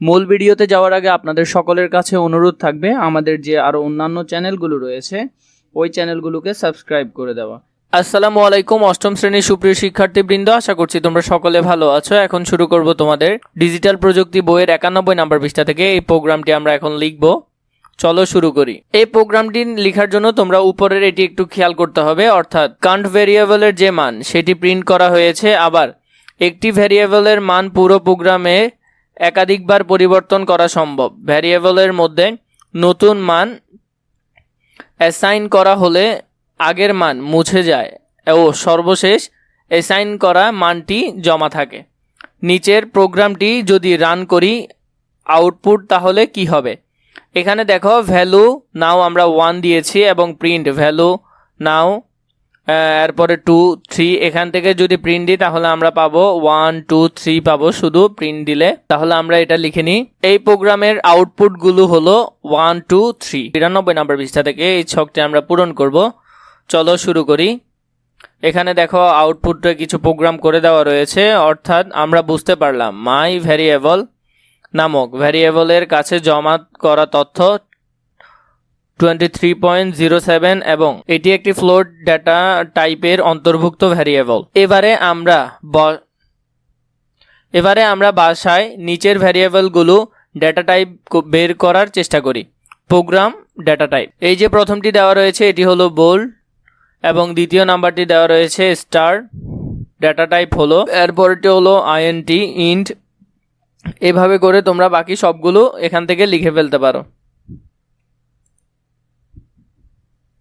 মূল ভিডিওতে যাওয়ার আগে আপনাদের সকলের কাছে অনুরোধ থাকবে আমাদের যে আরও অন্যান্য চ্যানেলগুলো রয়েছে, ওই চ্যানেলগুলোকে সাবস্ক্রাইব করে দেওয়া। আসসালামু আলাইকুম, অষ্টম শ্রেণির সুপ্রিয় শিক্ষার্থীবৃন্দ, আশা করছি তোমরা সকলে ভালো আছো। এখন শুরু করব তোমাদের ডিজিটাল প্রযুক্তি বইয়ের একানব্বই নাম্বার পৃষ্ঠা থেকে। এই প্রোগ্রামটি আমরা এখন লিখব। চলো শুরু করি। এই প্রোগ্রামটি লেখার জন্য তোমরা উপরের এটি একটু খেয়াল করতে হবে, অর্থাৎ কান্ট ভেরিয়েবলের যে মান, সেটি প্রিন্ট করা হয়েছে। আবার একটি ভেরিয়েবলের মান পুরো প্রোগ্রামে একাধিকবার পরিবর্তন করা সম্ভব। ভ্যারিয়েবলের মধ্যে নতুন মান অ্যাসাইন করা হলে আগের মান মুছে যায় ও সর্বশেষ অ্যাসাইন করা মানটি জমা থাকে। নিচের প্রোগ্রামটি যদি রান করি আউটপুট তাহলে কি হবে? এখানে দেখো, ভ্যালু নাও আমরা ওয়ান দিয়েছি এবং প্রিন্ট, ভ্যালু নাও এরপরে টু থ্রি এখান থেকে যদি প্রিন্ট দিই, তাহলে আমরা পাবো ওয়ান টু থ্রি পাবো শুধু প্রিন্ট দিলে। তাহলে আমরা এটা লিখে নিই। এই প্রোগ্রামের আউটপুটগুলো হলো ওয়ান টু থ্রি বিরানব্বই নাম্বার পৃষ্ঠা থেকে এই ছকটি আমরা পূরণ করব। চলো শুরু করি। এখানে দেখো আউটপুটে কিছু প্রোগ্রাম করে দেওয়া রয়েছে। অর্থাৎ আমরা বুঝতে পারলাম মাই ভ্যারিয়েবল নামক ভ্যারিয়েবলের কাছে জমা করা তথ্য twenty three point zero seven এবং এটি একটি ফ্লোট ডেটা টাইপের অন্তর্ভুক্ত ভ্যারিয়েবল এবারে আমরা এবারে আমরা বাসায় নিচের ভ্যারিয়েবলগুলো ডেটা টাইপ বের করার চেষ্টা করি। প্রোগ্রাম ডেটা টাইপ এই যে প্রথমটি দেওয়া রয়েছে, এটি হলো বোল্ড এবং দ্বিতীয় নাম্বারটি দেওয়া রয়েছে স্টার ডেটা টাইপ হলো, এরপরটি হলো আইএনটি ইন্ট এভাবে করে তোমরা বাকি সবগুলো এখান থেকে লিখে ফেলতে পারো।